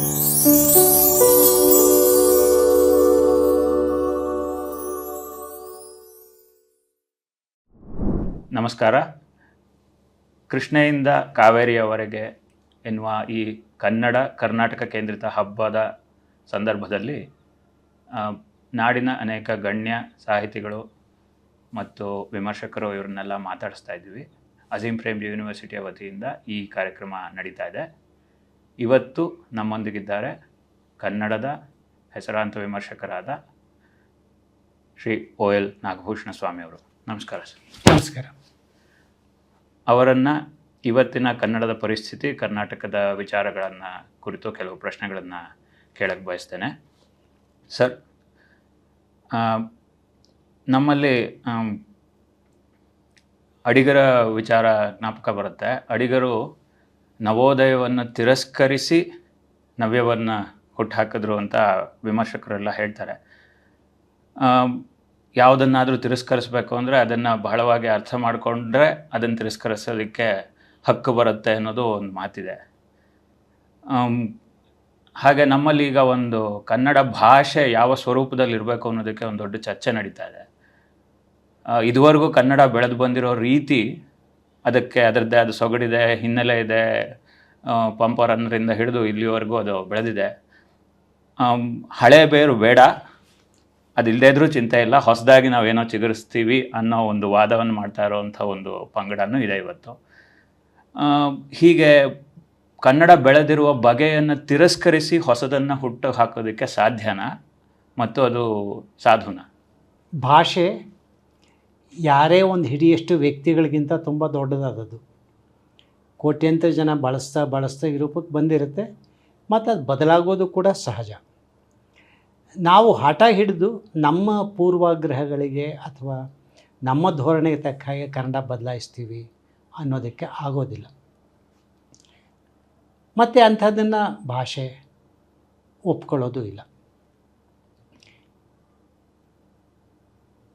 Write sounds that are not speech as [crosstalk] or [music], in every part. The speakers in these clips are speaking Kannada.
ನಮಸ್ಕಾರ. ಕೃಷ್ಣೆಯಿಂದ ಕಾವೇರಿಯವರೆಗೆ ಎನ್ನುವ ಈ ಕನ್ನಡ ಕರ್ನಾಟಕ ಕೇಂದ್ರಿತ ಹಬ್ಬದ ಸಂದರ್ಭದಲ್ಲಿ ನಾಡಿನ ಅನೇಕ ಗಣ್ಯ ಸಾಹಿತಿಗಳು ಮತ್ತು ವಿಮರ್ಶಕರು ಇವರನ್ನೆಲ್ಲ ಮಾತಾಡಿಸ್ತಾ ಇದ್ದೀವಿ. ಅಜೀಂ ಪ್ರೇಮ್ ಯೂನಿವರ್ಸಿಟಿಯ ವತಿಯಿಂದ ಈ ಕಾರ್ಯಕ್ರಮ ನಡೀತಾ ಇದೆ. ಇವತ್ತು ನಮ್ಮೊಂದಿಗಿದ್ದಾರೆ ಕನ್ನಡದ ಹೆಸರಾಂತ ವಿಮರ್ಶಕರಾದ ಶ್ರೀ ಒ ಎಲ್ ನಾಗಭೂಷಣ ಸ್ವಾಮಿ ಅವರು. ನಮಸ್ಕಾರ ಸರ್. ನಮಸ್ಕಾರ. ಅವರನ್ನು ಇವತ್ತಿನ ಕನ್ನಡದ ಪರಿಸ್ಥಿತಿ ಕರ್ನಾಟಕದ ವಿಚಾರಗಳನ್ನು ಕುರಿತು ಕೆಲವು ಪ್ರಶ್ನೆಗಳನ್ನು ಕೇಳಕ್ಕೆ ಬಯಸ್ತೇನೆ. ಸರ್ ನಮ್ಮಲ್ಲಿ ಅಡಿಗರ ವಿಚಾರ ಜ್ಞಾಪಕ ಬರುತ್ತೆ. ಅಡಿಗರು ನವೋದಯವನ್ನು ತಿರಸ್ಕರಿಸಿ ನವ್ಯವನ್ನು ಹುಟ್ಟುಹಾಕಿದ್ರು ಅಂತ ವಿಮರ್ಶಕರೆಲ್ಲ ಹೇಳ್ತಾರೆ. ಯಾವುದನ್ನಾದರೂ ತಿರಸ್ಕರಿಸಬೇಕು ಅಂದರೆ ಅದನ್ನು ಬಹಳವಾಗಿ ಅರ್ಥ ಮಾಡಿಕೊಂಡ್ರೆ ಅದನ್ನು ತಿರಸ್ಕರಿಸೋದಕ್ಕೆ ಹಕ್ಕು ಬರುತ್ತೆ ಅನ್ನೋದು ಒಂದು ಮಾತಿದೆ. ಹಾಗೆ ನಮ್ಮಲ್ಲಿ ಈಗ ಒಂದು ಕನ್ನಡ ಭಾಷೆ ಯಾವ ಸ್ವರೂಪದಲ್ಲಿ ಇರಬೇಕು ಅನ್ನೋದಕ್ಕೆ ಒಂದು ದೊಡ್ಡ ಚರ್ಚೆ ನಡೀತಾ ಇದೆ. ಇದುವರೆಗೂ ಕನ್ನಡ ಬೆಳೆದು ಬಂದಿರೋ ರೀತಿ ಅದಕ್ಕೆ ಅದರದ್ದೇ ಅದು ಸೊಗಡಿದೆ, ಹಿನ್ನೆಲೆ ಇದೆ ಪಂಪ ರನ್ನರಿಂದ ಹಿಡಿದು ಇಲ್ಲಿವರೆಗೂ ಅದು ಬೆಳೆದಿದೆ. ಹಳೆ ಬೇರು ಬೇಡ ಅದಿಲ್ಲದೇ ಇದ್ರೂ ಚಿಂತೆ ಇಲ್ಲ, ಹೊಸದಾಗಿ ನಾವೇನೋ ಚಿಗುರಿಸ್ತೀವಿ ಅನ್ನೋ ಒಂದು ವಾದವನ್ನು ಮಾಡ್ತಾ ಇರೋವಂಥ ಒಂದು ಪಂಗಡನೂ ಇದೆ ಇವತ್ತು. ಹೀಗೆ ಕನ್ನಡ ಬೆಳೆದಿರುವ ಬಗೆಯನ್ನು ತಿರಸ್ಕರಿಸಿ ಹೊಸದನ್ನು ಹುಟ್ಟು ಹಾಕೋದಕ್ಕೆ ಸಾಧ್ಯನಾ? ಮತ್ತು ಅದು ಸಾಧುನ? ಭಾಷೆ ಯಾರೇ ಒಂದು ಹಿಡಿಯಷ್ಟು ವ್ಯಕ್ತಿಗಳಿಗಿಂತ ತುಂಬ ದೊಡ್ಡದಾದದ್ದು. ಕೋಟ್ಯಂತರ ಜನ ಬಳಸ್ತಾ ಬಳಸ್ತಾ ಈ ರೂಪಕ್ಕೆ ಬಂದಿರುತ್ತೆ. ಮತ್ತು ಅದು ಬದಲಾಗೋದು ಕೂಡ ಸಹಜ. ನಾವು ಹಠ ಹಿಡಿದು ನಮ್ಮ ಪೂರ್ವಾಗ್ರಹಗಳಿಗೆ ಅಥವಾ ನಮ್ಮ ಧೋರಣೆಗೆ ತಕ್ಕ ಹಾಗೆ ಕನ್ನಡ ಬದಲಾಯಿಸ್ತೀವಿ ಅನ್ನೋದಕ್ಕೆ ಆಗೋದಿಲ್ಲ. ಮತ್ತು ಅಂಥದ್ದನ್ನು ಭಾಷೆ ಒಪ್ಕೊಳ್ಳೋದು ಇಲ್ಲ.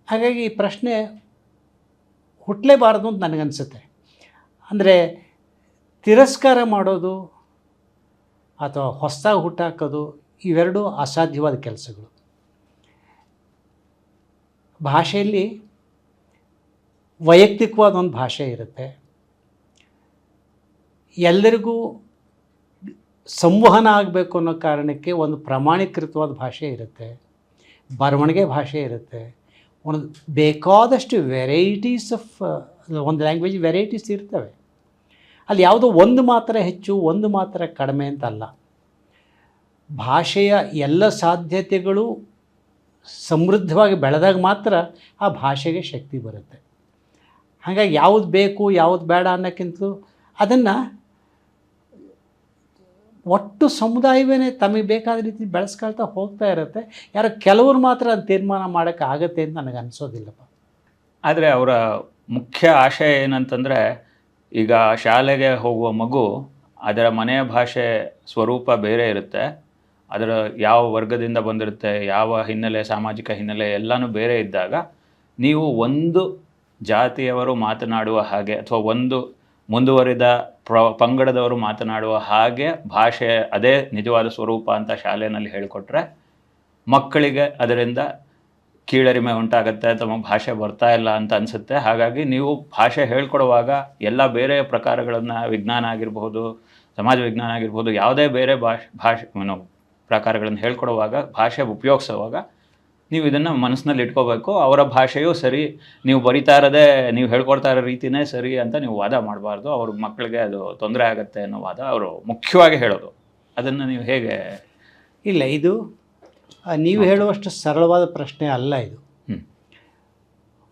ಹಾಗಾಗಿ ಈ ಪ್ರಶ್ನೆ ಹುಟ್ಟಲೇಬಾರದು ಅಂತ ನನಗನ್ಸುತ್ತೆ. ಅಂದರೆ ತಿರಸ್ಕಾರ ಮಾಡೋದು ಅಥವಾ ಹೊಸದಾಗಿ ಹುಟ್ಟಾಕೋದು ಇವೆರಡೂ ಅಸಾಧ್ಯವಾದ ಕೆಲಸಗಳು. ಭಾಷೆಯಲ್ಲಿ ವೈಯಕ್ತಿಕವಾದ ಒಂದು ಭಾಷೆ ಇರುತ್ತೆ. ಎಲ್ಲರಿಗೂ ಸಂವಹನ ಆಗಬೇಕು ಅನ್ನೋ ಕಾರಣಕ್ಕೆ ಒಂದು ಪ್ರಮಾಣೀಕೃತವಾದ ಭಾಷೆ ಇರುತ್ತೆ. ಬರವಣಿಗೆ ಭಾಷೆ ಇರುತ್ತೆ. ಒಂದು ಬೇಕಾದಷ್ಟು ವೆರೈಟೀಸ್ ಆಫ್ ಒಂದು ಲ್ಯಾಂಗ್ವೇಜ್ ವೆರೈಟೀಸ್ ಇರ್ತವೆ. ಅಲ್ಲಿ ಯಾವುದೋ ಒಂದು ಮಾತ್ರ ಹೆಚ್ಚು, ಒಂದು ಮಾತ್ರ ಕಡಿಮೆ ಅಂತ ಅಲ್ಲ ಭಾಷೆಯ ಎಲ್ಲ ಸಾಧ್ಯತೆಗಳು ಸಮೃದ್ಧವಾಗಿ ಬೆಳೆದಾಗ ಮಾತ್ರ ಆ ಭಾಷೆಗೆ ಶಕ್ತಿ ಬರುತ್ತೆ. ಹಾಗಾಗಿ ಯಾವುದು ಬೇಕು, ಯಾವುದು ಬೇಡ ಅನ್ನೋಕ್ಕಿಂತಲೂ ಅದನ್ನು ಒಟ್ಟು ಸಮುದಾಯವೇ ತಮಗೆ ಬೇಕಾದ ರೀತಿ ಬೆಳೆಸ್ಕೊಳ್ತಾ ಹೋಗ್ತಾ ಇರುತ್ತೆ. ಯಾರು ಕೆಲವರು ಮಾತ್ರ ತೀರ್ಮಾನ ಮಾಡೋಕ್ಕೆ ಆಗತ್ತೆ ಅಂತ ನನಗೆ ಅನಿಸೋದಿಲ್ಲಪ್ಪ. ಆದರೆ ಅವರ ಮುಖ್ಯ ಆಶಯ ಏನಂತಂದರೆ, ಈಗ ಶಾಲೆಗೆ ಹೋಗುವ ಮಗು ಅದರ ಮನೆಯ ಭಾಷೆ ಸ್ವರೂಪ ಬೇರೆ ಇರುತ್ತೆ. ಅದರ ಯಾವ ವರ್ಗದಿಂದ ಬಂದಿರುತ್ತೆ, ಯಾವ ಹಿನ್ನೆಲೆ, ಸಾಮಾಜಿಕ ಹಿನ್ನೆಲೆ ಎಲ್ಲನೂ ಬೇರೆ ಇದ್ದಾಗ, ನೀವು ಒಂದು ಜಾತಿಯವರು ಮಾತನಾಡುವ ಹಾಗೆ ಅಥವಾ ಒಂದು ಮುಂದುವರಿದ ಪ್ರ, ಪಂಗಡದವರು ಮಾತನಾಡುವ ಹಾಗೆ ಭಾಷೆ ಅದೇ ನಿಜವಾದ ಸ್ವರೂಪ ಅಂತ ಶಾಲೆಯಲ್ಲಿ ಹೇಳಿಕೊಟ್ರೆ ಮಕ್ಕಳಿಗೆ ಅದರಿಂದ ಕೀಳರಿಮೆ ಉಂಟಾಗುತ್ತೆ ತಮಗೆ ಭಾಷೆ ಬರ್ತಾ ಇಲ್ಲ ಅಂತ ಅನಿಸುತ್ತೆ. ಹಾಗಾಗಿ ನೀವು ಭಾಷೆ ಹೇಳ್ಕೊಡುವಾಗ ಎಲ್ಲ ಬೇರೆ ಪ್ರಕಾರಗಳನ್ನು ವಿಜ್ಞಾನ ಆಗಿರ್ಬೋದು, ಸಮಾಜ ವಿಜ್ಞಾನ ಆಗಿರ್ಬೋದು, ಯಾವುದೇ ಬೇರೆ ಭಾಷೆ ಭಾಷೆ ಪ್ರಕಾರಗಳನ್ನು ಹೇಳ್ಕೊಡುವಾಗ ಭಾಷೆ ಉಪಯೋಗಿಸುವಾಗ ನೀವು ಇದನ್ನು ಮನಸ್ಸಿನಲ್ಲಿ ಇಟ್ಕೋಬೇಕು. ಅವರ ಭಾಷೆಯೂ ಸರಿ ನೀವು ಬರಿತಾ ಇರೋದೇ ನೀವು ಹೇಳ್ಕೊಡ್ತಾ ಇರೋ ರೀತಿನೇ ಸರಿ ಅಂತ ನೀವು ವಾದ ಮಾಡಬಾರ್ದು. ಅವ್ರ ಮಕ್ಕಳಿಗೆ ಅದು ತೊಂದರೆ ಆಗುತ್ತೆ ಅನ್ನೋ ವಾದ ಅವರು ಮುಖ್ಯವಾಗಿ ಹೇಳೋದು. ಅದನ್ನು ನೀವು ಹೇಗೆ ಇಲ್ಲ ಇದು ನೀವು ಹೇಳುವಷ್ಟು ಸರಳವಾದ ಪ್ರಶ್ನೆ ಅಲ್ಲ ಇದು.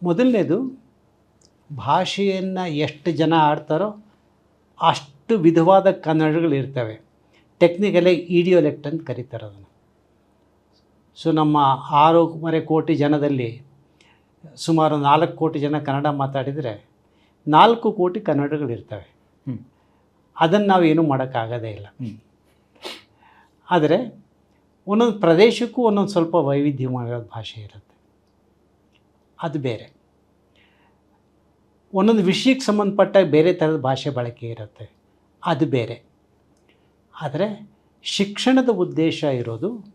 ಮೊದಲನೇದು ಭಾಷೆಯನ್ನು ಎಷ್ಟು ಜನ ಆಡ್ತಾರೋ ಅಷ್ಟು ವಿಧವಾದ ಕನ್ನಡಗಳು ಇರ್ತವೆ. ಟೆಕ್ನಿಕಲಿ ಇಡಿಯೋಲೆಕ್ಟ್ ಅಂತ ಕರೀತಾರೆ ಅದನ್ನು. ಸೊ ನಮ್ಮ ಆರೂವರೆ ಕೋಟಿ ಜನದಲ್ಲಿ ಸುಮಾರು ನಾಲ್ಕು ಕೋಟಿ ಜನ ಕನ್ನಡ ಮಾತಾಡಿದರೆ ನಾಲ್ಕು ಕೋಟಿ ಕನ್ನಡಗಳಿರ್ತವೆ. ಅದನ್ನು ನಾವು ಏನೂ ಮಾಡೋಕ್ಕಾಗೋದೇ ಇಲ್ಲ. ಆದರೆ ಒಂದೊಂದು ಪ್ರದೇಶಕ್ಕೂ ಒಂದೊಂದು ಸ್ವಲ್ಪ ವೈವಿಧ್ಯಮಯ ಭಾಷೆ ಇರುತ್ತೆ. ಅದು ಬೇರೆ. ಒಂದೊಂದು ವಿಷಯಕ್ಕೆ ಸಂಬಂಧಪಟ್ಟ ಬೇರೆ ಥರದ ಭಾಷೆ ಬಳಕೆ ಇರುತ್ತೆ. ಅದು ಬೇರೆ. ಆದರೆ ಶಿಕ್ಷಣದ ಉದ್ದೇಶ ಇರೋದು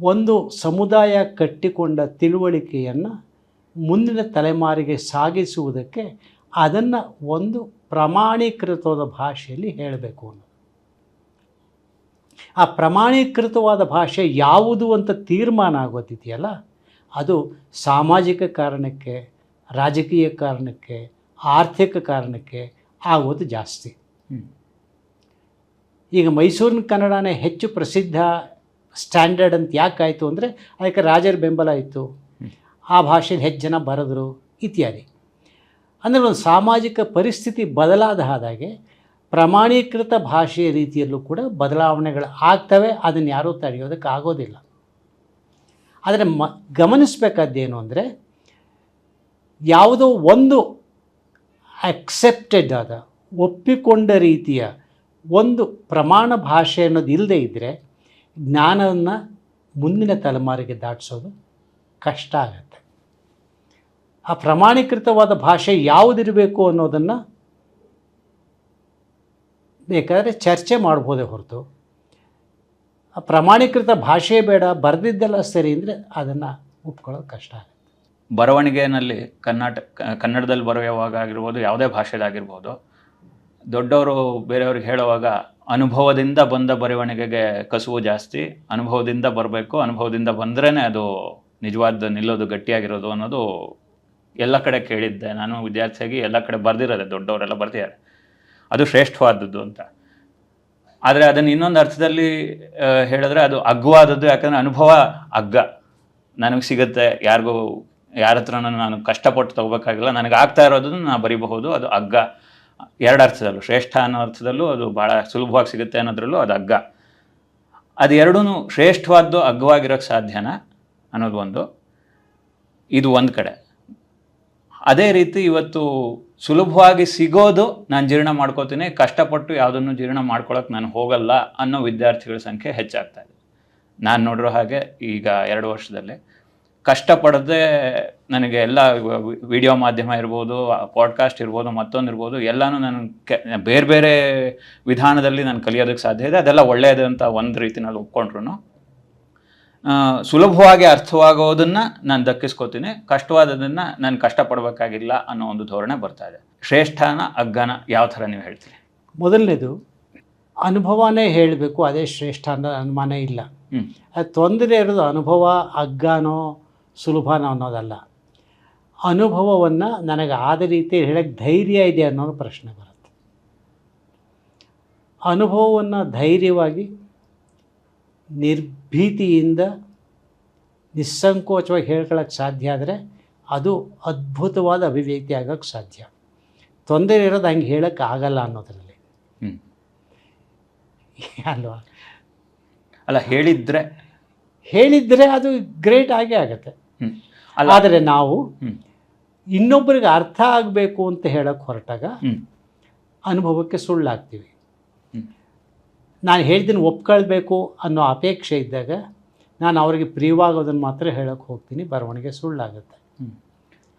ಒಂದು ಸಮುದಾಯ ಕಟ್ಟಿಕೊಂಡ ತಿಳುವಳಿಕೆಯನ್ನು ಮುಂದಿನ ತಲೆಮಾರಿಗೆ ಸಾಗಿಸುವುದಕ್ಕೆ ಅದನ್ನು ಒಂದು ಪ್ರಮಾಣೀಕೃತವಾದ ಭಾಷೆಯಲ್ಲಿ ಹೇಳಬೇಕು ಅನ್ನೋದು. ಆ ಪ್ರಮಾಣೀಕೃತವಾದ ಭಾಷೆ ಯಾವುದು ಅಂತ ತೀರ್ಮಾನ ಆಗೋದಿದೆಯಲ್ಲ ಅದು ಸಾಮಾಜಿಕ ಕಾರಣಕ್ಕೆ ರಾಜಕೀಯ ಕಾರಣಕ್ಕೆ ಆರ್ಥಿಕ ಕಾರಣಕ್ಕೆ ಆಗೋದು ಜಾಸ್ತಿ. ಈಗ ಮೈಸೂರಿನ ಕನ್ನಡನೇ ಹೆಚ್ಚು ಪ್ರಸಿದ್ಧ ಸ್ಟ್ಯಾಂಡರ್ಡ್ ಅಂತ ಯಾಕಾಯಿತು ಅಂದರೆ ಅದಕ್ಕೆ ರಾಜರ ಬೆಂಬಲ ಇತ್ತು. ಆ ಭಾಷೆನ ಹೆಚ್ಚು ಜನ ಬರೆದ್ರು, ಇತ್ಯಾದಿ. ಅಂದರೆ ಒಂದು ಸಾಮಾಜಿಕ ಪರಿಸ್ಥಿತಿ ಬದಲಾದ ಹಾಗೆ ಪ್ರಮಾಣೀಕೃತ ಭಾಷೆಯ ರೀತಿಯಲ್ಲೂ ಕೂಡ ಬದಲಾವಣೆಗಳು ಆಗ್ತವೆ, ಅದನ್ನು ಯಾರೂ ತಡೆಯೋದಕ್ಕೆ ಆಗೋದಿಲ್ಲ. ಆದರೆ ಮ, ಗಮನಿಸಬೇಕಾದ್ದೇನು ಅಂದರೆ ಯಾವುದೋ ಒಂದು ಅಕ್ಸೆಪ್ಟೆಡ್ ಆದ, ಒಪ್ಪಿಕೊಂಡ ರೀತಿಯ ಒಂದು ಪ್ರಮಾಣ ಭಾಷೆ ಅನ್ನೋದು ಇಲ್ಲದೇ ಇದ್ದರೆ ಜ್ಞಾನವನ್ನು ಮುಂದಿನ ತಲೆಮಾರಿಗೆ ದಾಟಿಸೋದು ಕಷ್ಟ ಆಗತ್ತೆ. ಆ ಪ್ರಮಾಣೀಕೃತವಾದ ಭಾಷೆ ಯಾವುದಿರಬೇಕು ಅನ್ನೋದನ್ನು ಬೇಕಾದರೆ ಚರ್ಚೆ ಮಾಡ್ಬೋದೇ ಹೊರತು. ಆ ಪ್ರಮಾಣೀಕೃತ ಭಾಷೆ ಬೇಡ, ಬರೆದಿದ್ದೆಲ್ಲ ಸರಿ ಅಂದರೆ ಅದನ್ನು ಒಪ್ಕೊಳ್ಳೋದು ಕಷ್ಟ ಆಗುತ್ತೆ. ಬರವಣಿಗೆಯಲ್ಲಿ ಕರ್ನಾಟಕ ಕನ್ನಡದಲ್ಲಿ ಬರೆಯುವಾಗ ಆಗಿರ್ಬೋದು, ಯಾವುದೇ ಭಾಷೆದಾಗಿರ್ಬೋದು ದೊಡ್ಡವರು ಬೇರೆಯವ್ರಿಗೆ ಹೇಳುವಾಗ ಅನುಭವದಿಂದ ಬಂದ ಬರವಣಿಗೆಗೆ ಕಸುವು ಜಾಸ್ತಿ, ಅನುಭವದಿಂದ ಬರಬೇಕು, ಅನುಭವದಿಂದ ಬಂದ್ರೇ ಅದು ನಿಜವಾದ ನಿಲ್ಲೋದು, ಗಟ್ಟಿಯಾಗಿರೋದು ಅನ್ನೋದು ಎಲ್ಲ ಕಡೆ ಕೇಳಿದ್ದೆ. ನಾನು ವಿದ್ಯಾರ್ಥಿಯಾಗಿ ಎಲ್ಲ ಕಡೆ ಬರೆದಿರೋದೆ, ದೊಡ್ಡವರೆಲ್ಲ ಬರ್ತಿದ್ದಾರೆ ಅದು ಶ್ರೇಷ್ಠವಾದದ್ದು ಅಂತ. ಆದರೆ ಅದನ್ನು ಇನ್ನೊಂದು ಅರ್ಥದಲ್ಲಿ ಹೇಳಿದ್ರೆ ಅದು ಅಗ್ಗವಾದದ್ದು, ಯಾಕಂದರೆ ಅನುಭವ ಅಗ್ಗ. ನನಗೆ ಸಿಗುತ್ತೆ, ಯಾರಿಗೂ, ಯಾರ ಹತ್ರನೂ ನಾನು ಕಷ್ಟಪಟ್ಟು ತಗೋಬೇಕಾಗಿಲ್ಲ. ನನಗೆ ಆಗ್ತಾ ಇರೋದನ್ನು ನಾನು ಬರಿಬಹುದು, ಅದು ಅಗ್ಗ. ಎರಡು ಅರ್ಥದಲ್ಲೂ, ಶ್ರೇಷ್ಠ ಅನ್ನೋ ಅರ್ಥದಲ್ಲೂ ಅದು ಭಾಳ ಸುಲಭವಾಗಿ ಸಿಗುತ್ತೆ ಅನ್ನೋದ್ರಲ್ಲೂ ಅದು ಅಗ್ಗ ಅದು ಎರಡೂ ಶ್ರೇಷ್ಠವಾದ್ದು ಅಗ್ಗವಾಗಿರೋಕ್ಕೆ ಸಾಧ್ಯನಾ ಅನ್ನೋದು ಒಂದು. ಇದು ಒಂದು ಕಡೆ. ಅದೇ ರೀತಿ ಇವತ್ತು ಸುಲಭವಾಗಿ ಸಿಗೋದು ನಾನು ಜೀರ್ಣ ಮಾಡ್ಕೋತೀನಿ, ಕಷ್ಟಪಟ್ಟು ಯಾವುದನ್ನು ಜೀರ್ಣ ಮಾಡ್ಕೊಳಕ್ಕೆ ನಾನು ಹೋಗಲ್ಲ ಅನ್ನೋ ವಿದ್ಯಾರ್ಥಿಗಳ ಸಂಖ್ಯೆ ಹೆಚ್ಚಾಗ್ತಾ ಇದೆ. ನಾನು ನೋಡಿರೋ ಹಾಗೆ ಈಗ ಎರಡು ವರ್ಷದಲ್ಲಿ ಕಷ್ಟಪಡದೆ ನನಗೆ ಎಲ್ಲ ವಿಡಿಯೋ ಮಾಧ್ಯಮ ಇರ್ಬೋದು ಪಾಡ್ಕಾಸ್ಟ್ ಇರ್ಬೋದು ಮತ್ತೊಂದು ಇರ್ಬೋದು ಎಲ್ಲನೂ ನಾನು ಕೆ ಬೇರೆ ಬೇರೆ ವಿಧಾನದಲ್ಲಿ ನಾನು ಕಲಿಯೋದಕ್ಕೆ ಸಾಧ್ಯ ಇದೆ. ಅದೆಲ್ಲ ಒಳ್ಳೆಯದು ಅಂತ ಒಂದು ರೀತಿನಲ್ಲಿ ಒಪ್ಕೊಂಡ್ರು ಸುಲಭವಾಗಿ ಅರ್ಥವಾಗೋದನ್ನು ನಾನು ದಕ್ಕಿಸ್ಕೋತೀನಿ. ಕಷ್ಟವಾದದನ್ನು ನಾನು ಕಷ್ಟಪಡಬೇಕಾಗಿಲ್ಲ ಅನ್ನೋ ಒಂದು ಧೋರಣೆ ಬರ್ತಾ ಇದೆ. ಶ್ರೇಷ್ಠನ ಅಗ್ಗನ ಯಾವ ಥರ ನೀವು ಹೇಳ್ತೀರಿ? ಮೊದಲನೇದು ಅನುಭವನೇ ಹೇಳಬೇಕು ಅದೇ ಶ್ರೇಷ್ಠ ಅನ್ನೋ ಅನುಮಾನ ಇಲ್ಲ. ಹ್ಞೂ ಅದು ತೊಂದರೆ ಇರೋದು ಅನುಭವ ಅಗ್ಗನೋ ಸುಲಭನೋ ಅನ್ನೋದಲ್ಲ. ಅನುಭವವನ್ನು ನನಗೆ ಆದ ರೀತಿ ಹೇಳಕ್ಕೆ ಧೈರ್ಯ ಇದೆ ಅನ್ನೋ ಪ್ರಶ್ನೆ ಬರುತ್ತೆ. ಅನುಭವವನ್ನು ಧೈರ್ಯವಾಗಿ ನಿರ್ಭೀತಿಯಿಂದ ನಿಸ್ಸಂಕೋಚವಾಗಿ ಹೇಳ್ಕೊಳ್ಳೋಕ್ಕೆ ಸಾಧ್ಯ ಆದರೆ ಅದು ಅದ್ಭುತವಾದ ಅಭಿವ್ಯಕ್ತಿ ಆಗೋಕ್ಕೆ ಸಾಧ್ಯ. ತೊಂದರೆ ಇರೋದು ಹಂಗೆ ಹೇಳೋಕ್ಕೆ ಆಗಲ್ಲ ಅನ್ನೋದರಲ್ಲಿ. ಅಲ್ವಾ? ಅಲ್ಲ ಹೇಳಿದ್ರೆ? ಹೇಳಿದರೆ ಅದು ಗ್ರೇಟ್ ಆಗೇ ಆಗುತ್ತೆ. ಆದರೆ ನಾವು ಇನ್ನೊಬ್ಬರಿಗೆ ಅರ್ಥ ಆಗಬೇಕು ಅಂತ ಹೇಳಕ್ಕೆ ಹೊರಟಾಗ ಅನುಭವಕ್ಕೆ ಸುಳ್ಳಾಗ್ತೀವಿ. ನಾನು ಹೇಳಿದ್ದನ್ನು ಒಪ್ಕೊಳ್ಬೇಕು ಅನ್ನೋ ಅಪೇಕ್ಷೆ ಇದ್ದಾಗ ನಾನು ಅವರಿಗೆ ಪ್ರಿಯವಾಗೋದನ್ನು ಮಾತ್ರ ಹೇಳಕ್ಕೆ ಹೋಗ್ತೀನಿ ಬರವಣಿಗೆ ಸುಳ್ಳಾಗುತ್ತೆ.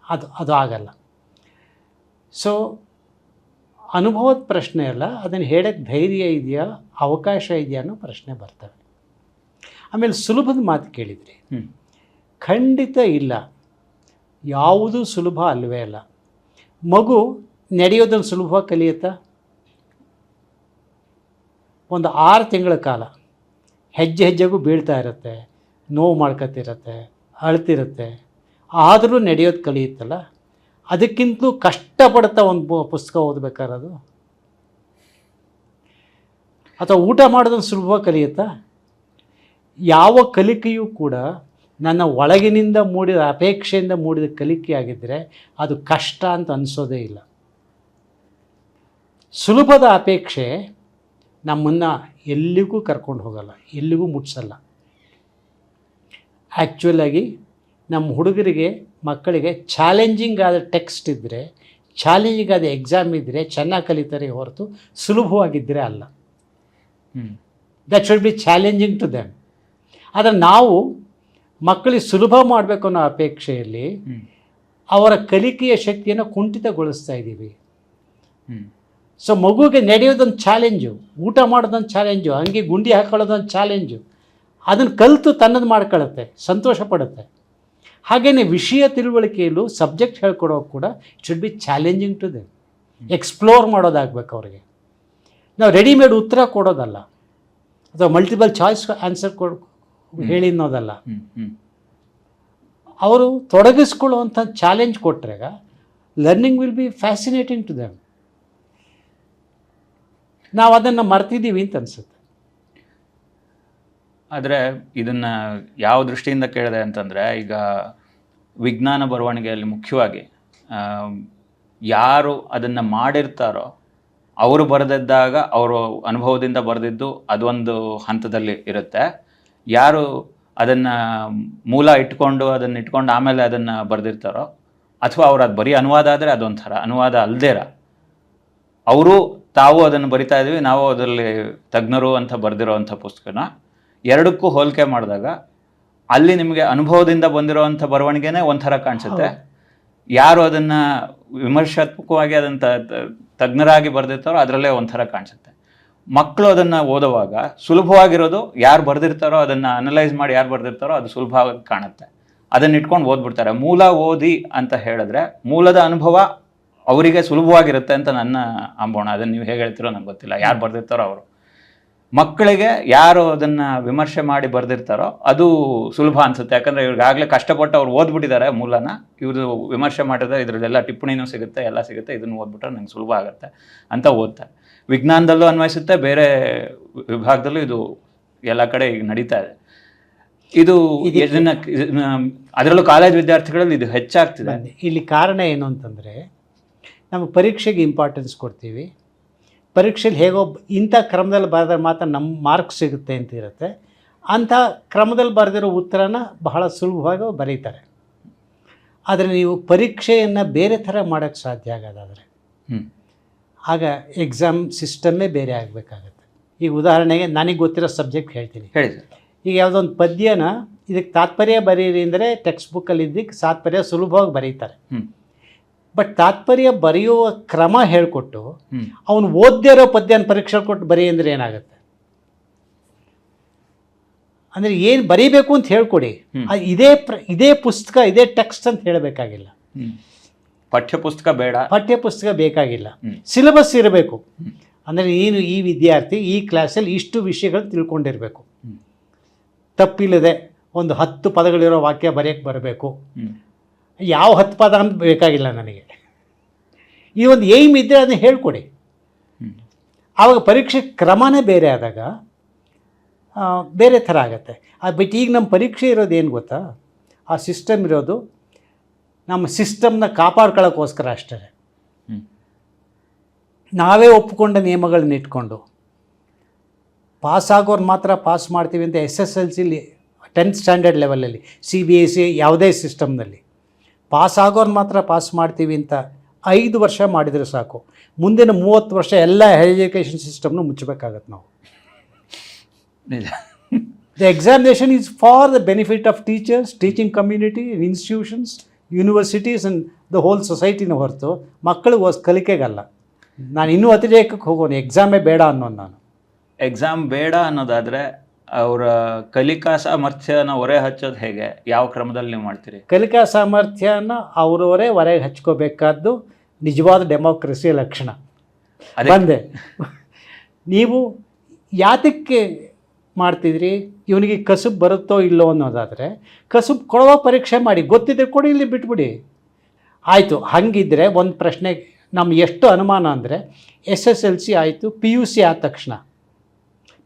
ಅದು ಅದು ಆಗಲ್ಲ. ಸೊ ಅನುಭವದ ಪ್ರಶ್ನೆ ಅಲ್ಲ ಅದನ್ನು ಹೇಳೋಕ್ಕೆ ಧೈರ್ಯ ಇದೆಯಾ ಅವಕಾಶ ಇದೆಯಾ ಅನ್ನೋ ಪ್ರಶ್ನೆ ಬರ್ತವೆ. ಆಮೇಲೆ ಸುಲಭದ ಮಾತು ಕೇಳಿದ್ರಿ ಹ್ಞೂ ಖಂಡಿತ ಇಲ್ಲ. ಯಾವುದೂ ಸುಲಭ ಅಲ್ಲವೇ ಅಲ್ಲ. ಮಗು ನಡೆಯೋದನ್ನು ಸುಲಭ ಕಲಿಯುತ್ತಾ? ಒಂದು ಆರು ತಿಂಗಳ ಕಾಲ ಹೆಜ್ಜೆ ಹೆಜ್ಜೆಗೂ ಬೀಳ್ತಾ ಇರುತ್ತೆ, ನೋವು ಮಾಡ್ಕೊತಿರತ್ತೆ, ಅಳ್ತಿರುತ್ತೆ. ಆದರೂ ನಡೆಯೋದು ಕಲಿಯುತ್ತಲ್ಲ. ಅದಕ್ಕಿಂತಲೂ ಕಷ್ಟಪಡ್ತಾ ಒಂದು ಪುಸ್ತಕ ಓದಬೇಕಾರದು? ಅಥವಾ ಊಟ ಮಾಡೋದನ್ನು ಸುಲಭ ಕಲಿಯುತ್ತಾ? ಯಾವ ಕಲಿಕೆಯೂ ಕೂಡ ನನ್ನ ಒಳಗಿನಿಂದ ಮೂಡಿದ ಅಪೇಕ್ಷೆಯಿಂದ ಮೂಡಿದ ಕಲಿಕೆ ಆಗಿದ್ದರೆ ಅದು ಕಷ್ಟ ಅಂತ ಅನಿಸೋದೇ ಇಲ್ಲ. ಸುಲಭದ ಅಪೇಕ್ಷೆ ನಮ್ಮನ್ನು ಎಲ್ಲಿಗೂ ಕರ್ಕೊಂಡು ಹೋಗಲ್ಲ ಎಲ್ಲಿಗೂ ಮುಟ್ಸಲ್ಲ. ಆ್ಯಕ್ಚುಲಾಗಿ ನಮ್ಮ ಹುಡುಗರಿಗೆ ಮಕ್ಕಳಿಗೆ ಚಾಲೆಂಜಿಂಗ್ ಆದ ಟೆಕ್ಸ್ಟ್ ಇದ್ದರೆ ಚಾಲೆಂಜಿಂಗ್ ಆದ ಎಕ್ಸಾಮ್ ಇದ್ದರೆ ಚೆನ್ನಾಗಿ ಕಲಿತಾರೆ ಹೊರತು ಸುಲಭವಾಗಿದ್ದರೆ ಅಲ್ಲ. That should be challenging to them ಆದರೆ ನಾವು ಮಕ್ಕಳಿಗೆ ಸುಲಭ ಮಾಡಬೇಕು ಅನ್ನೋ ಅಪೇಕ್ಷೆಯಲ್ಲಿ ಅವರ ಕಲಿಕೆಯ ಶಕ್ತಿಯನ್ನು ಕುಂಠಿತಗೊಳಿಸ್ತಾ ಇದ್ದೀವಿ. ಸೊ ಮಗುಗೆ ನಡೆಯೋದೊಂದು ಚಾಲೆಂಜು ಊಟ ಮಾಡೋದೊಂದು ಚಾಲೆಂಜು ಹಂಗೆ ಗುಂಡಿ ಹಾಕೊಳ್ಳೋದೊಂದು ಚಾಲೆಂಜು ಅದನ್ನು ಕಲಿತು ತನ್ನದು ಮಾಡ್ಕೊಳ್ಳುತ್ತೆ ಸಂತೋಷ ಪಡುತ್ತೆ. ಹಾಗೆಯೇ ವಿಷಯ ತಿಳುವಳಿಕೆಯಲ್ಲೂ ಸಬ್ಜೆಕ್ಟ್ ಹೇಳ್ಕೊಡೋಕೆ ಕೂಡ it should be challenging to them explore ಮಾಡೋದಾಗಬೇಕು ಅವರಿಗೆ. ನಾವು ರೆಡಿಮೇಡ್ ಉತ್ತರ ಕೊಡೋದಲ್ಲ. ಅಥವಾ ಮಲ್ಟಿಪಲ್ ಚಾಯ್ಸ್ ಆನ್ಸರ್ ಕೊಡ್ ಹೇಳಿ ಅನ್ನೋದಲ್ಲ ಹ್ಮ್ ಹ್ಮ್. ಅವರು ತೊಡಗಿಸ್ಕೊಳ್ಳುವಂಥ challenge ಕೊಟ್ಟರೆಗ learning will be fascinating to them ನಾವು ಅದನ್ನು ಮರ್ತಿದ್ದೀವಿ ಅಂತ ಅನಿಸುತ್ತೆ. ಆದರೆ ಇದನ್ನು ಯಾವ ದೃಷ್ಟಿಯಿಂದ ಕೇಳಿದೆ ಅಂತಂದರೆ ಈಗ ವಿಜ್ಞಾನ ಬರವಣಿಗೆಯಲ್ಲಿ ಮುಖ್ಯವಾಗಿ ಯಾರು ಅದನ್ನು ಮಾಡಿರ್ತಾರೋ ಅವರು ಬರೆದಿದ್ದಾಗ ಅವರು ಅನುಭವದಿಂದ ಬರೆದಿದ್ದು ಅದೊಂದು ಹಂತದಲ್ಲಿ ಇರುತ್ತೆ. ಯಾರು ಅದನ್ನು ಮೂಲ ಇಟ್ಕೊಂಡು ಅದನ್ನು ಇಟ್ಕೊಂಡು ಆಮೇಲೆ ಅದನ್ನು ಬರೆದಿರ್ತಾರೋ ಅಥವಾ ಅವ್ರು ಅದು ಬರೀ ಅನುವಾದ ಆದರೆ ಅದೊಂಥರ ಅನುವಾದ ಅಲ್ದೇರ. ಅವರು ತಾವು ಅದನ್ನು ಬರಿತಾ ಇದ್ವಿ ನಾವು ಅದರಲ್ಲಿ ತಜ್ಞರು ಅಂತ ಬರೆದಿರೋವಂಥ ಪುಸ್ತಕನ ಎರಡಕ್ಕೂ ಹೋಲಿಕೆ ಮಾಡಿದಾಗ ಅಲ್ಲಿ ನಿಮಗೆ ಅನುಭವದಿಂದ ಬಂದಿರೋವಂಥ ಬರವಣಿಗೆನೇ ಒಂಥರ ಕಾಣಿಸುತ್ತೆ. ಯಾರು ಅದನ್ನು ವಿಮರ್ಶಾತ್ಮಕವಾಗಿ ಅದನ್ನು ತಜ್ಞರಾಗಿ ಬರೆದಿರ್ತಾರೋ ಅದರಲ್ಲೇ ಒಂಥರ ಕಾಣಿಸುತ್ತೆ. ಮಕ್ಕಳು ಅದನ್ನು ಓದುವಾಗ ಸುಲಭವಾಗಿರೋದು ಯಾರು ಬರೆದಿರ್ತಾರೋ ಅದನ್ನು ಅನಲೈಸ್ ಮಾಡಿ ಯಾರು ಬರೆದಿರ್ತಾರೋ ಅದು ಸುಲಭವಾಗಿ ಕಾಣುತ್ತೆ. ಅದನ್ನ ಇಟ್ಕೊಂಡು ಓದ್ಬಿಡ್ತಾರೆ. ಮೂಲ ಓದಿ ಅಂತ ಹೇಳಿದ್ರೆ ಮೂಲದ ಅನುಭವ ಅವರಿಗೆ ಸುಲಭವಾಗಿರುತ್ತೆ ಅಂತ ನನ್ನ ಅಂಬೋಣ. ಅದನ್ನು ನೀವು ಹೇಗೆ ಹೇಳ್ತಿರೋ ನಂಗೆ ಗೊತ್ತಿಲ್ಲ. ಯಾರು ಬರೆದಿರ್ತಾರೋ ಅವರು. ಮಕ್ಕಳಿಗೆ ಯಾರು ಅದನ್ನು ವಿಮರ್ಶೆ ಮಾಡಿ ಬರೆದಿರ್ತಾರೋ ಅದು ಸುಲಭ ಅನ್ಸುತ್ತೆ. ಯಾಕಂದರೆ ಇವ್ರಿಗಾಗಲೇ ಕಷ್ಟಪಟ್ಟು ಅವ್ರು ಓದ್ಬಿಟ್ಟಿದ್ದಾರೆ ಮೂಲನ. ಇವರು ವಿಮರ್ಶೆ ಮಾಡಿದ್ರೆ ಇದರಲ್ಲೆಲ್ಲ ಟಿಪ್ಪಣಿನೂ ಸಿಗುತ್ತೆ, ಎಲ್ಲ ಸಿಗುತ್ತೆ, ಇದನ್ನು ಓದ್ಬಿಟ್ರೆ ನಂಗೆ ಸುಲಭ ಆಗುತ್ತೆ ಅಂತ ಓದ್ತಾರೆ. ವಿಜ್ಞಾನದಲ್ಲೂ ಅನ್ವಯಿಸುತ್ತೆ ಬೇರೆ ವಿಭಾಗದಲ್ಲೂ ಇದು ಎಲ್ಲ ಕಡೆ ಈಗ ನಡೀತಾ ಇದೆ. ಇದು ಅದರಲ್ಲೂ ಕಾಲೇಜ್ ವಿದ್ಯಾರ್ಥಿಗಳಲ್ಲಿ ಇದು ಹೆಚ್ಚಾಗ್ತಿದೆ. ಇಲ್ಲಿ ಕಾರಣ ಏನು ಅಂತಂದರೆ ನಾವು ಪರೀಕ್ಷೆಗೆ ಇಂಪಾರ್ಟೆನ್ಸ್ ಕೊಡ್ತೀವಿ. ಪರೀಕ್ಷೆಯಲ್ಲಿ ಹೇಗೋ ಇಂಥ ಕ್ರಮದಲ್ಲಿ ಬರೆದ್ರೆ ಮಾತ್ರ ನಮ್ಮ ಮಾರ್ಕ್ ಸಿಗುತ್ತೆ ಅಂತ ಇರುತ್ತೆ. ಅಂಥ ಕ್ರಮದಲ್ಲಿ ಬರೆದಿರೋ ಉತ್ತರನ ಬಹಳ ಸುಲಭವಾಗಿ ಬರೀತಾರೆ. ಆದರೆ ನೀವು ಪರೀಕ್ಷೆಯನ್ನು ಬೇರೆ ಥರ ಮಾಡೋಕ್ಕೆ ಸಾಧ್ಯ ಆಗೋದಾದರೆ ಆಗ ಎಕ್ಸಾಮ್ ಸಿಸ್ಟಮ್ಮೇ ಬೇರೆ ಆಗಬೇಕಾಗತ್ತೆ. ಈಗ ಉದಾಹರಣೆಗೆ ನನಗೆ ಗೊತ್ತಿರೋ ಸಬ್ಜೆಕ್ಟ್ ಹೇಳ್ತೀನಿ. ಹೇಳಿ ಸರ್. ಈಗ ಯಾವುದೋ ಒಂದು ಪದ್ಯನ ಇದಕ್ಕೆ ತಾತ್ಪರ್ಯ ಬರೀರಿ ಅಂದರೆ ಟೆಕ್ಸ್ಟ್ ಬುಕ್ಕಲ್ಲಿ ಇದ್ದಕ್ಕೆ ತಾತ್ಪರ್ಯ ಸುಲಭವಾಗಿ ಬರೀತಾರೆ. ಬಟ್ ತಾತ್ಪರ್ಯ ಬರೆಯುವ ಕ್ರಮ ಹೇಳಿಕೊಟ್ಟು ಅವನು ಓದ್ದೇ ಇರೋ ಪದ್ಯನ ಪರೀಕ್ಷೆ ಕೊಟ್ಟು ಬರೀ ಅಂದರೆ ಏನಾಗುತ್ತೆ? ಅಂದರೆ ಏನು ಬರೀಬೇಕು ಅಂತ ಹೇಳ್ಕೊಡಿ. ಇದೇ ಪ್ರ ಇದೇ ಪುಸ್ತಕ ಇದೇ ಟೆಕ್ಸ್ಟ್ ಅಂತ ಹೇಳಬೇಕಾಗಿಲ್ಲ. ಹ್ಮ್ ಪಠ್ಯ ಪುಸ್ತಕ ಬೇಡ. ಪಠ್ಯಪುಸ್ತಕ ಬೇಕಾಗಿಲ್ಲ. ಸಿಲೆಬಸ್ ಇರಬೇಕು. ಅಂದರೆ ನೀನು ಈ ವಿದ್ಯಾರ್ಥಿ ಈ ಕ್ಲಾಸಲ್ಲಿ ಇಷ್ಟು ವಿಷಯಗಳು ತಿಳ್ಕೊಂಡಿರಬೇಕು. ತಪ್ಪಿಲ್ಲದೆ ಒಂದು ಹತ್ತು ಪದಗಳಿರೋ ವಾಕ್ಯ ಬರೆಯೋಕ್ಕೆ ಬರಬೇಕು. ಯಾವ ಹತ್ತು ಪದ ಅಂತ ಬೇಕಾಗಿಲ್ಲ ನನಗೆ. ಈ ಒಂದು ಏಮ್ ಇದ್ದರೆ ಅದನ್ನ ಹೇಳ್ಕೊಡಿ. ಆವಾಗ ಪರೀಕ್ಷೆ ಕ್ರಮನೇ ಬೇರೆ ಆದಾಗ ಬೇರೆ ಥರ ಆಗುತ್ತೆ. ಬಟ್ ಈಗ ನಮ್ಮ ಪರೀಕ್ಷೆ ಇರೋದು ಏನು ಗೊತ್ತಾ? ಆ ಸಿಸ್ಟಮ್ ಇರೋದು ನಮ್ಮ ಸಿಸ್ಟಮ್ನ ಕಾಪಾಡ್ಕೊಳ್ಳೋಕ್ಕೋಸ್ಕರ ಅಷ್ಟೇ. ನಾವೇ ಒಪ್ಪಿಕೊಂಡ ನಿಯಮಗಳನ್ನ ಇಟ್ಕೊಂಡು ಪಾಸ್ ಆಗೋರು ಮಾತ್ರ ಪಾಸ್ ಮಾಡ್ತೀವಿ ಅಂತ ಎಸ್ ಎಸ್ ಎಲ್ ಸಿಲಿ ಟೆಂತ್ ಸ್ಟ್ಯಾಂಡರ್ಡ್ ಲೆವೆಲಲ್ಲಿ ಸಿ ಬಿ ಎಸ್ ಸಿ ಯಾವುದೇ ಸಿಸ್ಟಮ್ನಲ್ಲಿ ಪಾಸ್ ಆಗೋರು ಮಾತ್ರ ಪಾಸ್ ಮಾಡ್ತೀವಿ ಅಂತ ಐದು ವರ್ಷ ಮಾಡಿದರೆ ಸಾಕು. ಮುಂದಿನ ಮೂವತ್ತು ವರ್ಷ ಎಲ್ಲ ಎಜುಕೇಷನ್ ಸಿಸ್ಟಮ್ನು ಮುಚ್ಚಬೇಕಾಗತ್ತೆ ನಾವು. ನಿಜ. The examination is for the benefit of teachers teaching community institutions universities and the whole ಸೊಸೈಟಿನ ಹೊರತು ಮಕ್ಕಳು ಹೊಸ ಕಲಿಕೆಗಲ್ಲ. ನಾನು ಇನ್ನೂ ಅತಿರೇಕಕ್ಕೆ ಹೋಗೋನು ಎಕ್ಸಾಮೇ ಬೇಡ ಅನ್ನೋದು ನಾನು. ಎಕ್ಸಾಮ್ ಬೇಡ ಅನ್ನೋದಾದರೆ ಅವರ ಕಲಿಕಾ ಸಾಮರ್ಥ್ಯನ ಹೊರೆ ಹಚ್ಚೋದು ಹೇಗೆ? ಯಾವ ಕ್ರಮದಲ್ಲಿ ನೀವು ಮಾಡ್ತೀರಿ? ಕಲಿಕಾ ಸಾಮರ್ಥ್ಯನ ಅವರವರೇ ಹೊರಗೆ ಹಚ್ಕೋಬೇಕಾದ್ದು ನಿಜವಾದ ಡೆಮೋಕ್ರಸಿಯ ಲಕ್ಷಣ. ಅದೇ ಬಂದೆ. [laughs] ನೀವು ಯಾತಕ್ಕೆ ಮಾಡ್ತಿದ್ರಿ? ಇವನಿಗೆ ಕಸುಬು ಬರುತ್ತೋ ಇಲ್ಲೋ ಅನ್ನೋದಾದರೆ ಕಸುಬು ಕೊಡುವ ಪರೀಕ್ಷೆ ಮಾಡಿ ಗೊತ್ತಿದ್ರೆ ಕೊಡಿ ಇಲ್ಲಿ ಬಿಟ್ಬಿಡಿ. ಆಯಿತು ಹಾಗಿದ್ದರೆ ಒಂದು ಪ್ರಶ್ನೆ ನಮ್ಮ ಎಷ್ಟು ಅನುಮಾನ ಅಂದರೆ ಎಸ್ ಎಸ್ ಎಲ್ ಸಿ ಆಯಿತು ಪಿ ಯು ಸಿ ಆದ ತಕ್ಷಣ.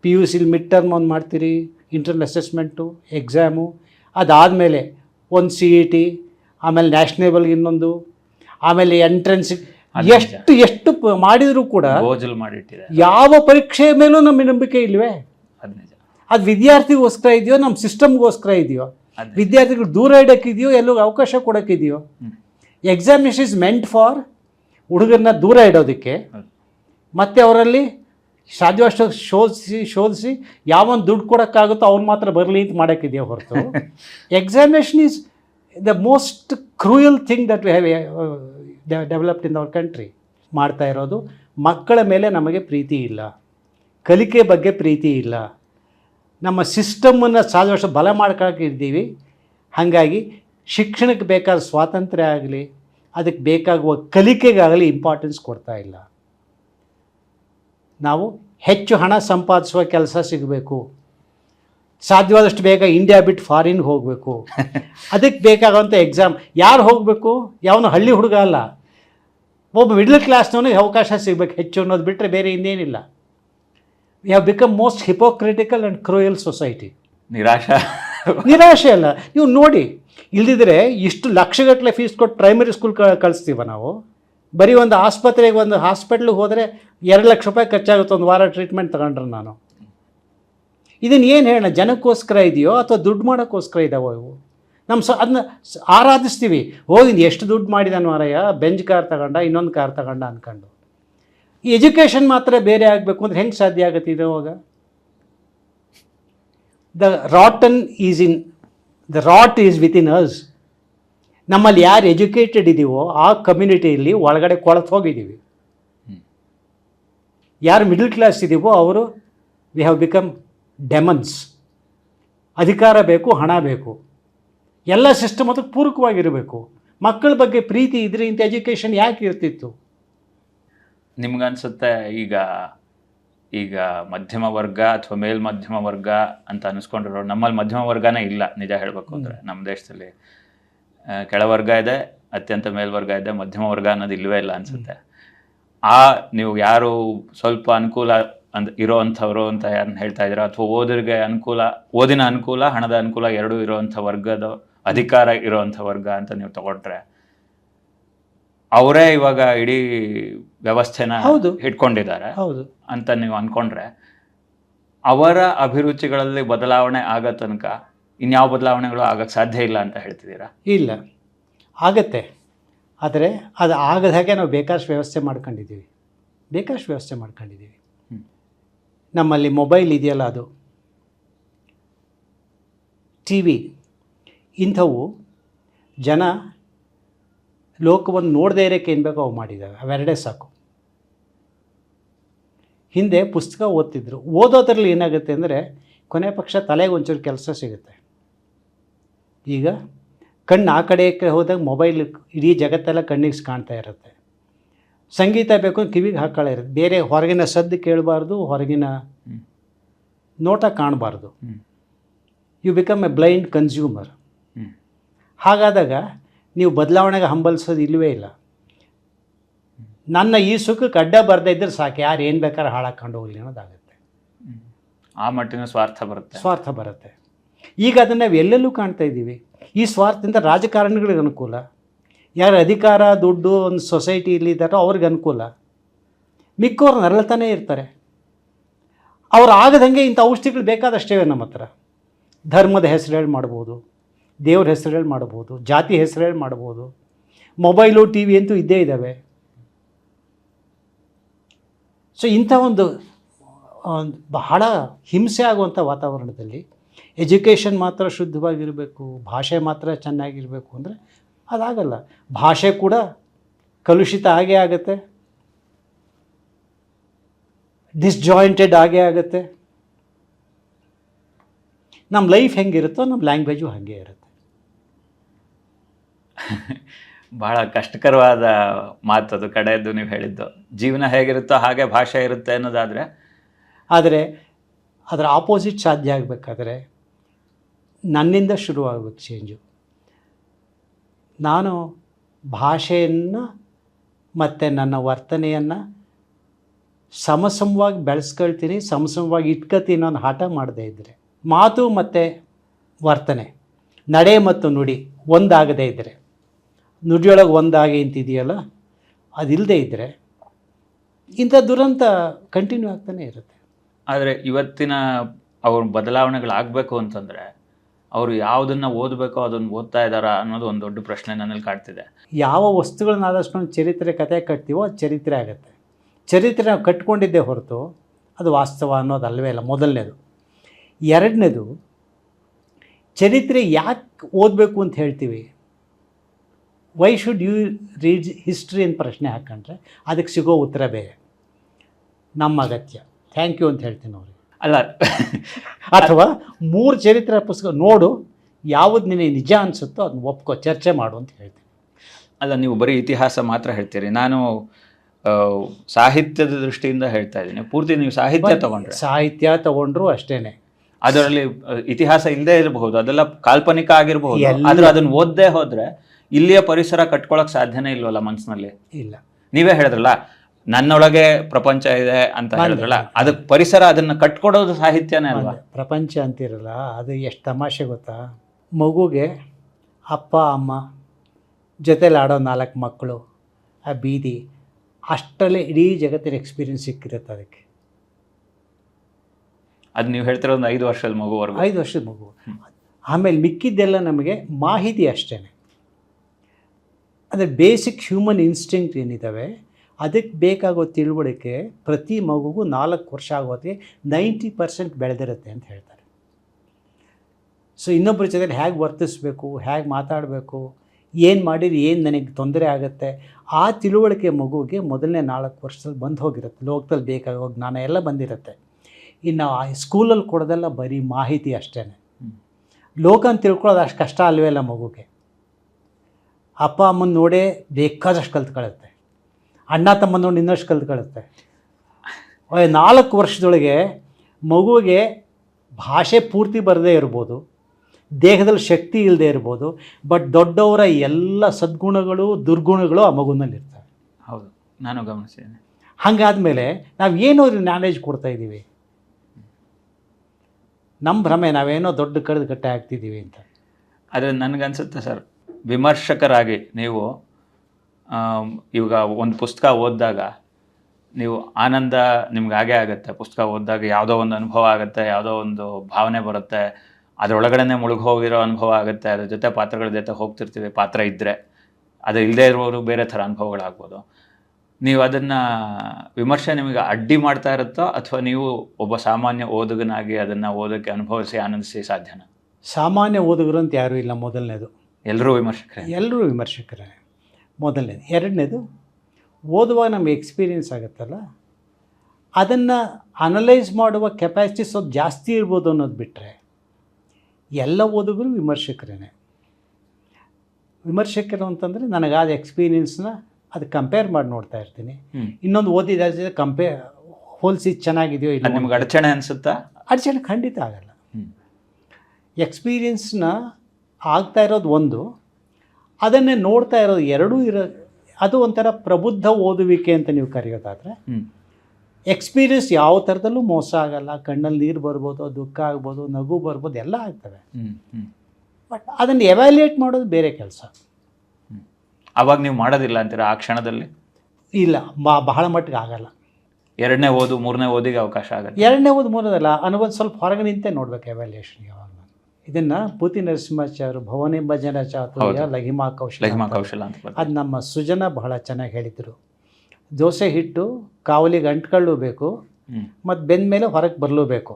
ಪಿ ಯು ಸಿಲಿ ಮಿಡ್ ಟರ್ಮ್ ಒಂದು ಮಾಡ್ತೀರಿ ಇಂಟರ್ನಲ್ ಅಸೆಸ್ಮೆಂಟು ಎಕ್ಸಾಮು ಅದಾದಮೇಲೆ ಒಂದು ಸಿ ಇ ಟಿ ಆಮೇಲೆ ನ್ಯಾಷನಲ್ಗೆ ಇನ್ನೊಂದು ಆಮೇಲೆ ಎಂಟ್ರೆನ್ಸ್ ಎಷ್ಟು ಎಷ್ಟು ಮಾಡಿದರೂ ಕೂಡ ಯಾವ ಪರೀಕ್ಷೆ ಮೇಲೂ ನಮ್ಮ ನಂಬಿಕೆ ಇಲ್ವೇ? ಹದಿನೈದು ಅದು ವಿದ್ಯಾರ್ಥಿಗೋಸ್ಕರ ಇದೆಯೋ ನಮ್ಮ ಸಿಸ್ಟಮ್ಗೋಸ್ಕರ ಇದೆಯೋ. ವಿದ್ಯಾರ್ಥಿಗಳು ದೂರ ಇಡೋಕ್ಕಿದೆಯೋ ಎಲ್ಲೋ ಅವಕಾಶ ಕೊಡೋಕ್ಕಿದೆಯೋ. ಎಕ್ಸಾಮಿನೇಷನ್ ಇಸ್ ಮೆಂಟ್ ಫಾರ್ ಹುಡುಗರನ್ನ ದೂರ ಇಡೋದಕ್ಕೆ. ಮತ್ತು ಅವರಲ್ಲಿ ಸಾಧ್ಯವಷ್ಟು ಶೋಧಿಸಿ ಶೋಧಿಸಿ ಯಾವೊಂದು ದುಡ್ಡು ಕೊಡೋಕ್ಕಾಗುತ್ತೋ ಅವ್ನು ಮಾತ್ರ ಬರಲಿ ಅಂತ ಮಾಡೋಕ್ಕಿದೆಯೋ ಹೊರತು. Examination is the most cruel thing that we have developed in our country ಮಾಡ್ತಾ ಇರೋದು. ಮಕ್ಕಳ ಮೇಲೆ ನಮಗೆ ಪ್ರೀತಿ ಇಲ್ಲ. ಕಲಿಕೆ ಬಗ್ಗೆ ಪ್ರೀತಿ ಇಲ್ಲ. ನಮ್ಮ ಸಿಸ್ಟಮನ್ನು ಸಾಧ್ಯವಷ್ಟು ಬಲ ಮಾಡ್ಕೊಳಕ್ಕೆ ಇದ್ದೀವಿ. ಹಾಗಾಗಿ ಶಿಕ್ಷಣಕ್ಕೆ ಬೇಕಾದ ಸ್ವಾತಂತ್ರ್ಯ ಆಗಲಿ ಅದಕ್ಕೆ ಬೇಕಾಗುವ ಕಲಿಕೆಗಾಗಲಿ ಇಂಪಾರ್ಟೆನ್ಸ್ ಕೊಡ್ತಾ ಇಲ್ಲ. ನಾವು ಹೆಚ್ಚು ಹಣ ಸಂಪಾದಿಸುವ ಕೆಲಸ ಸಿಗಬೇಕು. ಸಾಧ್ಯವಾದಷ್ಟು ಬೇಗ ಇಂಡಿಯಾ ಬಿಟ್ಟು ಫಾರಿನ್ಗೆ ಹೋಗಬೇಕು. [laughs] ಅದಕ್ಕೆ ಬೇಕಾಗುವಂಥ ಎಕ್ಸಾಮ್ ಯಾರು ಹೋಗಬೇಕು? ಯಾವನು ಹಳ್ಳಿ ಹುಡುಗ ಅಲ್ಲ. ಒಬ್ಬ ಮಿಡ್ಲ್ ಕ್ಲಾಸ್ನವನಿಗೆ ಅವಕಾಶ ಸಿಗಬೇಕು ಹೆಚ್ಚು ಅನ್ನೋದು ಬಿಟ್ಟರೆ ಬೇರೆ ಇನ್ನೇನಿಲ್ಲ. We have become most hypocritical and cruel society ನಿರಾಶೆ. ನಿರಾಶೆ ಅಲ್ಲ. ನೀವು ನೋಡಿ ಇಲ್ದಿದ್ರೆ ಇಷ್ಟು ಲಕ್ಷಗಟ್ಟಲೆ ಫೀಸ್ ಕೊಟ್ಟು ಪ್ರೈಮರಿ ಸ್ಕೂಲ್ ಕಳಿಸ್ತೀವ ನಾವು? ಬರೀ ಒಂದು ಆಸ್ಪತ್ರೆಗೆ ಒಂದು ಹಾಸ್ಪಿಟ್ಲಿಗೆ ಹೋದರೆ ಎರಡು ಲಕ್ಷ ರೂಪಾಯಿ ಖರ್ಚಾಗುತ್ತೆ ಒಂದು ವಾರ ಟ್ರೀಟ್ಮೆಂಟ್ ತಗೊಂಡ್ರೆ ನಾನು. ಇದನ್ನು ಏನು ಹೇಳೋಣ? ಜನಕ್ಕೋಸ್ಕರ ಇದೆಯೋ ಅಥವಾ ದುಡ್ಡು ಮಾಡೋಕ್ಕೋಸ್ಕರ ಇದಾವೋ ಇವು? ನಮ್ಮ ಸ ಅದನ್ನ ಆರಾಧಿಸ್ತೀವಿ. ಹೋಗಿ ಎಷ್ಟು ದುಡ್ಡು ಮಾಡಿದಾನು ಮಾರಯ್ಯ ಬೆಂಚ್ ಕಾರ್ ತಗೊಂಡ ಇನ್ನೊಂದು ಕಾರ್ ತಗೊಂಡ ಅಂದ್ಕೊಂಡು ಈ ಎಜುಕೇಷನ್ ಮಾತ್ರ ಬೇರೆ ಆಗಬೇಕು ಅಂದ್ರೆ ಹೆಂಗೆ ಸಾಧ್ಯ ಆಗುತ್ತೆ ಇದು ಅವಾಗ? The rotten is in the rot is with in us ನಮ್ಮಲ್ಲಿ ಯಾರು ಎಜುಕೇಟೆಡ್ ಇದೀವೋ ಆ ಕಮ್ಯುನಿಟಿಯಲ್ಲಿ ಒಳಗಡೆ ಕೊಳತು ಹೋಗಿದ್ದೀವಿ ಯಾರು ಮಿಡಲ್ ಕ್ಲಾಸ್ ಇದೀವೋ ಅವರು ವಿ ಹ್ಯಾವ್ ಬಿಕಮ್ ಡೆಮನ್ಸ್ ಅಧಿಕಾರ ಬೇಕು, ಹಣ ಬೇಕು. ಎಲ್ಲ ಸಿಸ್ಟಮ್ ಅದಕ್ಕೆ ಪೂರಕವಾಗಿರಬೇಕು. ಮಕ್ಕಳ ಬಗ್ಗೆ ಪ್ರೀತಿ ಇದ್ರೆ ಇಂಥ ಎಜುಕೇಷನ್ ಯಾಕೆ ಇರ್ತಿತ್ತು? ನಿಮ್ಗನ್ಸುತ್ತೆ ಈಗ ಈಗ ಮಧ್ಯಮ ವರ್ಗ ಅಥವಾ ಮೇಲ್ ಮಧ್ಯಮ ವರ್ಗ ಅಂತ ಅನಿಸ್ಕೊಂಡಿರೋ ನಮ್ಮಲ್ಲಿ ಮಧ್ಯಮ ವರ್ಗನೇ ಇಲ್ಲ ನಿಜ ಹೇಳಬೇಕು ಅಂದರೆ. ನಮ್ಮ ದೇಶದಲ್ಲಿ ಕೆಳವರ್ಗ ಇದೆ ಅತ್ಯಂತ ಮೇಲ್ವರ್ಗ ಇದೆ ಮಧ್ಯಮ ವರ್ಗ ಅನ್ನೋದು ಇಲ್ಲವೇ ಇಲ್ಲ ಅನ್ಸುತ್ತೆ. ಆ ನೀವು ಯಾರು ಸ್ವಲ್ಪ ಅನುಕೂಲ ಅಂದ್ ಇರೋ ಅಂಥವ್ರು ಅಂತ ಯಾರನ್ನ ಹೇಳ್ತಾ ಇದ್ದೀರಾ? ಅಥವಾ ಓದರಿಗೆ ಅನುಕೂಲ ಓದಿನ ಅನುಕೂಲ ಹಣದ ಅನುಕೂಲ ಎರಡೂ ಇರೋವಂಥ ವರ್ಗದ ಅಧಿಕಾರ ಇರೋವಂಥ ವರ್ಗ ಅಂತ ನೀವು ತಗೊಂಡ್ರೆ ಅವರೇ ಇವಾಗ ಇಡೀ ವ್ಯವಸ್ಥೆನ ಹೌದು. ಇಟ್ಕೊಂಡಿದ್ದಾರೆ ಹೌದು. ಅಂತ ನೀವು ಅನ್ಕೊಂಡ್ರೆ ಅವರ ಅಭಿರುಚಿಗಳಲ್ಲಿ ಬದಲಾವಣೆ ಆಗೋ ತನಕ ಇನ್ಯಾವ ಬದಲಾವಣೆಗಳು ಆಗಕ್ಕೆ ಸಾಧ್ಯ ಇಲ್ಲ ಅಂತ ಹೇಳ್ತಿದ್ದೀರಾ? ಇಲ್ಲ. ಆಗತ್ತೆ. ಆದರೆ ಅದು ಆಗದ ಹಾಗೆ ನಾವು ಬೇಕಾಷ್ಟು ವ್ಯವಸ್ಥೆ ಮಾಡ್ಕೊಂಡಿದ್ದೀವಿ. ಬೇಕಾದಷ್ಟು ವ್ಯವಸ್ಥೆ ಮಾಡ್ಕೊಂಡಿದ್ದೀವಿ. ನಮ್ಮಲ್ಲಿ ಮೊಬೈಲ್ ಇದೆಯಲ್ಲ ಅದು. T V. ಇಂಥವು ಜನ ಲೋಕವನ್ನು ನೋಡದೇ ಇರೋಕ್ಕೆ ಏನು ಬೇಕೋ ಅವು ಮಾಡಿದ್ದಾವೆ. ಅವೆರಡೇ ಸಾಕು. ಹಿಂದೆ ಪುಸ್ತಕ ಓದ್ತಿದ್ರು. ಓದೋದ್ರಲ್ಲಿ ಏನಾಗುತ್ತೆ ಅಂದರೆ ಕೊನೆ ಪಕ್ಷ ತಲೆಗೆ ಒಂಚೂರು ಕೆಲಸ ಸಿಗುತ್ತೆ. ಈಗ ಕಣ್ಣು ಆ ಕಡೆ ಹೋದಾಗ ಮೊಬೈಲ್ ಇಡೀ ಜಗತ್ತೆಲ್ಲ ಕಣ್ಣಿಗೆ ಕಾಣ್ತಾ ಇರುತ್ತೆ. ಸಂಗೀತ ಬೇಕು ಕಿವಿಗೆ ಹಾಕೊಳ್ಳ ಇರುತ್ತೆ. ಬೇರೆ ಹೊರಗಿನ ಸದ್ದು ಕೇಳಬಾರ್ದು ಹೊರಗಿನ ನೋಟ ಕಾಣಬಾರ್ದು. You become a blind consumer. ಹಾಗಾದಾಗ ನೀವು ಬದಲಾವಣೆಗೆ ಹಂಬಲಿಸೋದು ಇಲ್ಲವೇ ಇಲ್ಲ. ನನ್ನ ಈ ಸುಖಕ್ಕೆ ಅಡ್ಡ ಬರದೇ ಇದ್ರೆ ಸಾಕು ಯಾರು ಏನು ಬೇಕಾದ್ರೆ ಹಾಳಾಕೊಂಡು ಹೋಗಲಿ ಅನ್ನೋದಾಗುತ್ತೆ. ಆ ಮಟ್ಟಿನ ಸ್ವಾರ್ಥ ಬರುತ್ತೆ. ಸ್ವಾರ್ಥ ಬರುತ್ತೆ. ಈಗ ಅದನ್ನು ನಾವು ಎಲ್ಲೆಲ್ಲೂ ಕಾಣ್ತಾ ಇದ್ದೀವಿ. ಈ ಸ್ವಾರ್ಥದಿಂದ ರಾಜಕಾರಣಿಗಳಿಗೆ ಅನುಕೂಲ. ಯಾರು ಅಧಿಕಾರ ದುಡ್ಡು ಒಂದು ಸೊಸೈಟಿಯಲ್ಲಿ ಇದ್ದಾರೋ ಅವ್ರಿಗೆ ಅನುಕೂಲ. ಮಿಕ್ಕವ್ರು ನರಳ್ತಾನೇ ಇರ್ತಾರೆ. ಅವ್ರು ಆಗದಂಗೆ ಇಂಥ ಔಷಧಿಗಳು ಬೇಕಾದಷ್ಟೇ ನಮ್ಮ ಹತ್ರ. ಧರ್ಮದ ಹೆಸರು ಹೇಳಿ ಮಾಡ್ಬೋದು. ದೇವ್ರ ಹೆಸರಲ್ಲಿ ಮಾಡ್ಬೋದು, ಜಾತಿ ಹೆಸರಲ್ಲಿ ಮಾಡ್ಬೋದು. ಮೊಬೈಲು ಟಿ ವಿ ಅಂತೂ ಇದ್ದೇ ಇದ್ದಾವೆ. ಸೊ ಇಂಥ ಒಂದು ಬಹಳ ಹಿಂಸೆ ಆಗುವಂಥ ವಾತಾವರಣದಲ್ಲಿ ಎಜುಕೇಷನ್ ಮಾತ್ರ ಶುದ್ಧವಾಗಿರಬೇಕು, ಭಾಷೆ ಮಾತ್ರ ಚೆನ್ನಾಗಿರಬೇಕು ಅಂದರೆ ಅದಾಗಲ್ಲ. ಭಾಷೆ ಕೂಡ ಕಲುಷಿತ ಆಗೇ ಆಗುತ್ತೆ. ಡಿಸ್ಜಾಯಿಂಟೆಡ್ ಆಗೇ ಆಗುತ್ತೆ. ನಮ್ಮ ಲೈಫ್ ಹೆಂಗಿರುತ್ತೋ ನಮ್ಮ ಲ್ಯಾಂಗ್ವೇಜು ಹಾಗೆ ಇರುತ್ತೆ. ಬಹಳ ಕಷ್ಟಕರವಾದ ಮಾತದು ಕಡೆಯದ್ದು ನೀವು ಹೇಳಿದ್ದು. ಜೀವನ ಹೇಗಿರುತ್ತೋ ಹಾಗೆ ಭಾಷೆ ಇರುತ್ತೆ ಅನ್ನೋದಾದರೆ. ಆದರೆ ಅದರ ಆಪೋಸಿಟ್ ಸಾಧ್ಯ ಆಗಬೇಕಾದ್ರೆ ನನ್ನಿಂದ ಶುರುವಾಗಬೇಕು ಚೇಂಜು ನಾನು ಭಾಷೆಯನ್ನು ಮತ್ತು ನನ್ನ ವರ್ತನೆಯನ್ನು ಸಮಸಮವಾಗಿ ಬೆಳೆಸ್ಕೊಳ್ತೀನಿ, ಸಮಸಮವಾಗಿ ಇಟ್ಕೊತೀನಿ ಅನ್ನೋ ಹಠ ಮಾಡದೇ ಇದ್ದರೆ ಮಾತು ಮತ್ತು ವರ್ತನೆ, ನಡೆ ಮತ್ತು ನುಡಿ ಒಂದಾಗದೇ ಇದ್ದರೆ ನುಡಿಯೊಳಗೆ ಒಂದಾಗಿ ಅಂತಿದೆಯಲ್ಲ ಅದಿಲ್ಲದೆ ಇದ್ದರೆ ಇಂಥ ದುರಂತ ಕಂಟಿನ್ಯೂ ಆಗ್ತಾನೆ ಇರುತ್ತೆ. ಆದರೆ ಇವತ್ತಿನ ಅವ್ರ ಬದಲಾವಣೆಗಳಾಗಬೇಕು ಅಂತಂದರೆ ಅವರು ಯಾವುದನ್ನು ಓದಬೇಕೋ ಅದನ್ನು ಓದ್ತಾ ಇದ್ದಾರಾ ಅನ್ನೋದು ಒಂದು ದೊಡ್ಡ ಪ್ರಶ್ನೆ ನನ್ನಲ್ಲಿ ಕಾಡ್ತಿದೆ ಯಾವ ವಸ್ತುಗಳನ್ನ ಆದಷ್ಟು ಚರಿತ್ರೆ ಕತೆ ಕಟ್ತೀವೋ ಅದು ಚರಿತ್ರೆ ಆಗುತ್ತೆ. ಚರಿತ್ರೆ ನಾವು ಕಟ್ಕೊಂಡಿದ್ದೇ ಹೊರತು ಅದು ವಾಸ್ತವ ಅನ್ನೋದು ಅಲ್ಲವೇ ಇಲ್ಲ ಮೊದಲನೇದು. ಎರಡನೇದು ಚರಿತ್ರೆ ಯಾಕೆ ಓದಬೇಕು ಅಂತ ಹೇಳ್ತೀವಿ? Why should you read history ಅಂತ ಪ್ರಶ್ನೆ ಹಾಕ್ಕೊಂಡ್ರೆ ಅದಕ್ಕೆ ಸಿಗೋ ಉತ್ತರ ಬೇರೆ. ನಮ್ಮ ಅಗತ್ಯ. ಥ್ಯಾಂಕ್ ಯು ಅಂತ ಹೇಳ್ತೀನಿ ಅವ್ರಿಗೆ. ಅಲ್ಲ. ಅಥವಾ ಮೂರು ಚರಿತ್ರೆ ಪುಸ್ತಕ ನೋಡು ಯಾವುದು ನಿನಗೆ ನಿಜ ಅನಿಸುತ್ತೋ ಅದನ್ನ ಒಪ್ಕೋ ಚರ್ಚೆ ಮಾಡು ಅಂತ ಹೇಳ್ತೀನಿ. ಅಲ್ಲ ನೀವು ಬರೀ ಇತಿಹಾಸ ಮಾತ್ರ ಹೇಳ್ತೀರಿ. ನಾನು ಸಾಹಿತ್ಯದ ದೃಷ್ಟಿಯಿಂದ ಹೇಳ್ತಾ ಇದ್ದೀನಿ. ಪೂರ್ತಿ ನೀವು ಸಾಹಿತ್ಯ ತಗೊಂಡ್ರೆ. ಸಾಹಿತ್ಯ ತಗೊಂಡ್ರು ಅಷ್ಟೇನೆ. ಅದರಲ್ಲಿ ಇತಿಹಾಸ ಇಲ್ಲದೆ ಇರಬಹುದು. ಅದೆಲ್ಲ ಕಾಲ್ಪನಿಕ ಆಗಿರಬಹುದು. ಆದ್ರೆ ಅದನ್ನ ಓದದೆ ಹೋದ್ರೆ ಇಲ್ಲಿಯ ಪರಿಸರ ಕಟ್ಕೊಳಕ್ ಸಾಧ್ಯನೇ ಇಲ್ವಲ್ಲ ಮನ್ಸಿನಲ್ಲಿ? ಇಲ್ಲ. ನೀವೇ ಹೇಳಿದ್ರಲ್ಲ ನನ್ನೊಳಗೆ ಪ್ರಪಂಚ ಇದೆ ಅಂತ ಹೇಳಿದ್ರಲ್ಲ ಅದಕ್ಕೆ ಪರಿಸರ ಅದನ್ನ ಕಟ್ಕೊಡೋದು ಸಾಹಿತ್ಯನೇ ಅಲ್ವಾ? ಪ್ರಪಂಚ ಅಂತಿರಲ್ಲ ಅದು ಎಷ್ಟು ತಮಾಷೆ ಗೊತ್ತಾ? ಮಗುಗೆ ಅಪ್ಪ ಅಮ್ಮ ಜೊತೆಲಿ ಆಡೋ ನಾಲ್ಕು ಮಕ್ಕಳು ಆ ಬೀದಿ ಅಷ್ಟರಲ್ಲೇ ಇಡೀ ಜಗತ್ತಿನ ಎಕ್ಸ್ಪೀರಿಯನ್ಸ್ ಸಿಕ್ಕಿರುತ್ತೆ ಅದಕ್ಕೆ. ಅದು ನೀವು ಹೇಳ್ತಿರೋ ಒಂದು ಐದು ವರ್ಷದ ಮಗುವರೆಗೂ. ಐದು ವರ್ಷದ ಮಗು. ಆಮೇಲೆ ಮಿಕ್ಕಿದ್ದೆಲ್ಲ ನಮಗೆ ಮಾಹಿತಿ ಅಷ್ಟೇ ಅಂದರೆ ಬೇಸಿಕ್ ಹ್ಯೂಮನ್ ಇನ್ಸ್ಟಿಂಕ್ಟ್ ಏನಿದ್ದಾವೆ ಅದಕ್ಕೆ ಬೇಕಾಗೋ ತಿಳುವಳಿಕೆ ಪ್ರತಿ ಮಗುಗೂ ನಾಲ್ಕು ವರ್ಷ ಆಗೋತಿ ನೈಂಟಿ ಪರ್ಸೆಂಟ್ ಬೆಳೆದಿರುತ್ತೆ ಅಂತ ಹೇಳ್ತಾರೆ. ಸೊ ಇನ್ನೊಬ್ಬರ ಜೊತೆ ಹೇಗೆ ವರ್ತಿಸ್ಬೇಕು ಹೇಗೆ ಮಾತಾಡಬೇಕು ಏನು ಮಾಡಿದ್ರೆ ಏನು ನನಗೆ ತೊಂದರೆ ಆಗುತ್ತೆ ಆ ತಿಳುವಳಿಕೆ ಮಗುವಿಗೆ ಮೊದಲನೇ ನಾಲ್ಕು ವರ್ಷದಲ್ಲಿ ಬಂದು ಹೋಗಿರುತ್ತೆ ಲೋಕದಲ್ಲಿ ಬೇಕಾಗೋ ಜ್ಞಾನ ಎಲ್ಲ ಬಂದಿರುತ್ತೆ. ಇನ್ನು ಆ ಸ್ಕೂಲಲ್ಲಿ ಕೊಡೋದೆಲ್ಲ ಬರೀ ಮಾಹಿತಿ ಅಷ್ಟೇ ಲೋಕ ಅಂತ ತಿಳ್ಕೊಳ್ಳೋದು ಅಷ್ಟು ಕಷ್ಟ ಅಲ್ವೇ ಅಲ್ಲ ಮಗುಗೆ. ಅಪ್ಪ ಅಮ್ಮನ ನೋಡೇ ಬೇಕಾದಷ್ಟು ಕಲ್ತ್ಕೊಳ್ಳುತ್ತೆ ಅಣ್ಣ ತಮ್ಮನ ನೋಡಿ ಇನ್ನಷ್ಟು ಕಲ್ತ್ಕೊಳ್ಳುತ್ತೆ ನಾಲ್ಕು ವರ್ಷದೊಳಗೆ ಮಗುವಿಗೆ ಭಾಷೆ ಪೂರ್ತಿ ಬರದೇ ಇರ್ಬೋದು ದೇಹದಲ್ಲಿ ಶಕ್ತಿ ಇಲ್ಲದೆ ಇರ್ಬೋದು ಬಟ್ ದೊಡ್ಡವರ ಎಲ್ಲ ಸದ್ಗುಣಗಳು ದುರ್ಗುಣಗಳು ಆ ಮಗುನಲ್ಲಿರ್ತವೆ ಹೌದು ನಾನು ಗಮನಿಸಿದ್ದೇನೆ. ಹಾಗಾದ್ಮೇಲೆ ನಾವು ಏನೋ ನಾಲೆಜ್ ಕೊಡ್ತಾ ಇದ್ದೀವಿ ನಮ್ಮ ಭ್ರಮೆ ನಾವೇನೋ ದೊಡ್ಡ ಕಡ್ದು ಕಟ್ಟೆ ಆಗ್ತಿದ್ದೀವಿ ಅಂತ. ಆದರೆ ನನಗನ್ಸುತ್ತೆ ಸರ್ ವಿಮರ್ಶಕರಾಗಿ ನೀವು ಇವಾಗ ಒಂದು ಪುಸ್ತಕ ಓದಿದಾಗ ನೀವು ಆನಂದ ನಿಮ್ಗೆ ಆಗುತ್ತೆ. ಪುಸ್ತಕ ಓದಿದಾಗ ಯಾವುದೋ ಒಂದು ಅನುಭವ ಆಗುತ್ತೆ, ಯಾವುದೋ ಒಂದು ಭಾವನೆ ಬರುತ್ತೆ. ಅದರೊಳಗಡೆ ಮುಳುಗಿ ಹೋಗಿರೋ ಅನುಭವ ಆಗುತ್ತೆ. ಅದ್ರ ಜೊತೆ ಪಾತ್ರಗಳ ಜೊತೆ ಹೋಗ್ತಿರ್ತೀವಿ, ಪಾತ್ರ ಇದ್ದರೆ ಅದು ಇಲ್ಲದೇ ಇರುವವರು ಬೇರೆ ಥರ ಅನುಭವಗಳಾಗ್ಬೋದು. ನೀವು ಅದನ್ನು ವಿಮರ್ಶೆ ನಿಮಗೆ ಅಡ್ಡಿ ಮಾಡ್ತಾ ಇರುತ್ತೋ ಅಥವಾ ನೀವು ಒಬ್ಬ ಸಾಮಾನ್ಯ ಓದುಗನಾಗಿ ಅದನ್ನು ಓದೋಕ್ಕೆ ಅನುಭವಿಸಿ ಆನಂದಿಸಿ ಸಾಧ್ಯನ? ಸಾಮಾನ್ಯ ಓದುಗರು ಅಂತ ಯಾರೂ ಇಲ್ಲ ಮೊದಲನೇದು. ಎಲ್ಲರೂ ವಿಮರ್ಶಕರೇ? ಎಲ್ಲರೂ ವಿಮರ್ಶಕರೇ. ಮೊದಲನೇದು. ಎರಡನೇದು ಓದುವಾಗ ನಮಗೆ ಎಕ್ಸ್ಪೀರಿಯನ್ಸ್ ಆಗುತ್ತಲ್ಲ ಅದನ್ನು ಅನಲೈಸ್ ಮಾಡುವ ಕೆಪಾಸಿಟಿ ಸ್ವಲ್ಪ ಜಾಸ್ತಿ ಇರ್ಬೋದು ಅನ್ನೋದು ಬಿಟ್ಟರೆ ಎಲ್ಲ ಓದುಗರು ವಿಮರ್ಶಕರೇ ವಿಮರ್ಶಕರು ಅಂತಂದರೆ ನನಗಾದ ಎಕ್ಸ್ಪೀರಿಯನ್ಸ್ನ ಅದು ಕಂಪೇರ್ ಮಾಡಿ ನೋಡ್ತಾ ಇರ್ತೀನಿ. ಇನ್ನೊಂದು ಓದಿದ ಕಂಪೇ ಕಂಪೇರ್ ಹೋಲಿಸಿ ಚೆನ್ನಾಗಿದೆಯೋ ಇಲ್ಲ ನಿಮ್ಗೆ ಅಡಚಣೆ ಅನಿಸುತ್ತಾ? ಅಡಚಣೆ ಖಂಡಿತ ಆಗಲ್ಲ. ಎಕ್ಸ್ಪೀರಿಯನ್ಸ್ನ ಆಗ್ತಾ ಇರೋದು ಒಂದು ಅದನ್ನೇ ನೋಡ್ತಾ ಇರೋದು ಎರಡೂ ಇರೋ ಅದು ಒಂಥರ ಪ್ರಬುದ್ಧ ಓದುವಿಕೆ ಅಂತ ನೀವು ಕರೆಯೋದಾದರೆ. ಎಕ್ಸ್ಪೀರಿಯನ್ಸ್ ಯಾವ ಥರದಲ್ಲೂ ಮೋಸ ಆಗಲ್ಲ ಕಣ್ಣಲ್ಲಿ ನೀರು ಬರ್ಬೋದು ದುಃಖ ಆಗ್ಬೋದು ನಗು ಬರ್ಬೋದು ಎಲ್ಲ ಆಗ್ತವೆ. ಬಟ್ ಅದನ್ನು ಎವ್ಯಾಲ್ಯೂಯೇಟ್ ಮಾಡೋದು ಬೇರೆ ಕೆಲಸ. ಅವಾಗ ನೀವು ಮಾಡೋದಿಲ್ಲ ಅಂತೀರಾ ಆ ಕ್ಷಣದಲ್ಲಿ? ಇಲ್ಲ ಬಹಳ ಮಟ್ಟಿಗೆ ಆಗಲ್ಲ. ಎರಡನೇ ಓದು ಮೂರನೇ ಓದಿಗೆ ಅವಕಾಶ ಆಗುತ್ತೆ. ಎರಡನೇ ಓದು ಮೂರನೇದಲ್ಲ ಅನುಭವ ಸ್ವಲ್ಪ ಹೊರಗೆ ನಿಂತೆ ನೋಡ್ಬೇಕು ಎವ್ಯಾಲ್ಯೂಯೇಷನ್ ಯಾವಾಗ. ಇದನ್ನು ಪೂತಿ ನರಸಿಂಹಾಚಾರ್ಯ ಭವನಿ ಭಜನ ಚಾತುರ್ಯ. ಲಘಿಮಾ ಕೌಶಲ ಲಘಿಮಾ. ಕೌಶಲ ಅಂತ. ಅದು ನಮ್ಮ ಸುಜನ ಬಹಳ ಚೆನ್ನಾಗಿ ಹೇಳಿದರು. ದೋಸೆ ಹಿಟ್ಟು ಕಾವಲಿಗೆ ಅಂಟ್ಕೊಳ್ಳೂ ಬೇಕು ಮತ್ತು ಬೆಂದ ಮೇಲೆ ಹೊರಗೆ ಬರಲೂ ಬೇಕು.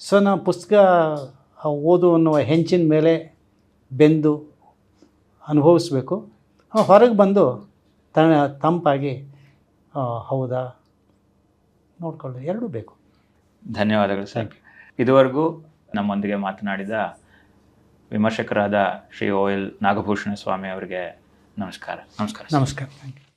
ಸೊ ನಾವು ಪುಸ್ತಕ ಓದು ಅನ್ನುವ ಹೆಂಚಿನ ಮೇಲೆ ಬೆಂದು ಅನುಭವಿಸ್ಬೇಕು. ಹೊರಗೆ ಬಂದು ತ ತಂಪಾಗಿ ಹೌದಾ? ನೋಡ್ಕೊಳ್ಳಿ ಎರಡೂ ಬೇಕು. ಧನ್ಯವಾದಗಳು ಸರ್. ಇದುವರೆಗೂ ನಮ್ಮೊಂದಿಗೆ ಮಾತನಾಡಿದ ವಿಮರ್ಶಕರಾದ ಶ್ರೀ ಓ ಎಲ್ ನಾಗಭೂಷಣ ಸ್ವಾಮಿ ಅವರಿಗೆ ನಮಸ್ಕಾರ. ನಮಸ್ಕಾರ ನಮಸ್ಕಾರ. Thank you